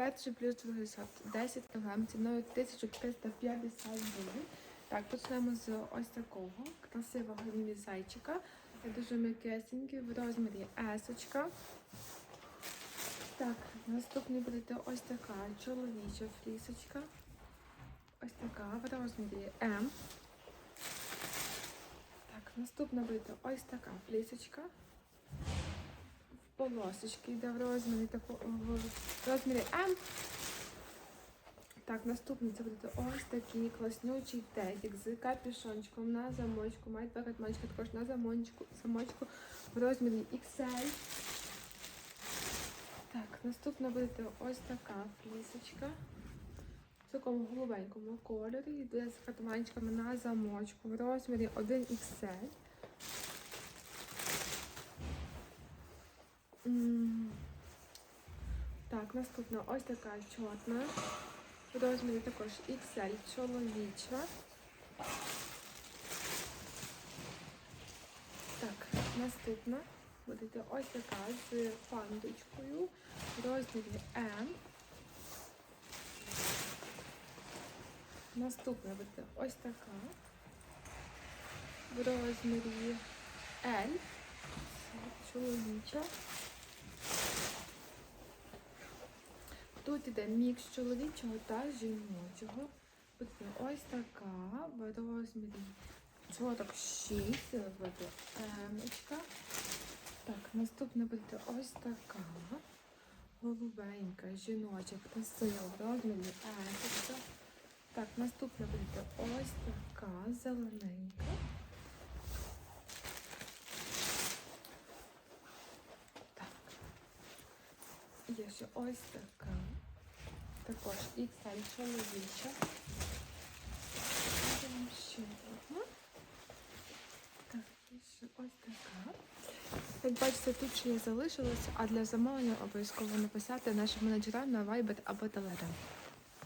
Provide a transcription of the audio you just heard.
перший плюс другий сорт 10 кг ціною 1350 гривень. Так, почнемо з ось такого красивого мені зайчика. Дуже м'якесенький в розмірі есочка. Так, наступний буде ось така чоловіча флісочка. Ось така в розмірі М. Так, наступна буде ось така флісочка. Полосочки йде в розмірі тако, в розмірі М. Так, наступний це буде ось такий класнючий тедік з капюшончиком на замочку. Має два карманчика також на замочку, замочку в розмірі XL. Так, наступна буде ось така флісочка. В такому голубенькому кольорі. Йде з катаманчиками на замочку в розмірі 1XL. М. Так, наступна ось така чорна. В розмірі також XL чоловіча. Так, наступна буде ось така з пандочкою в розмірі М. Наступна буде ось така в розмірі L. Чоловіча. Тут іде мікс чоловічого та жіночого. Ось така в розмірі 46, це буде емочка. Так, наступна буде ось така голубенька, жіноча, красива в розмірі есочка. Так, наступна буде ось така зелененька. Так. Є ще ось така. Також XL чоловіча. Ще одну. Так, і ще ось така. Як бачите, тут ще є залишилось, а для замовлення обов'язково написати нашим менеджерам на Viber або Telegram.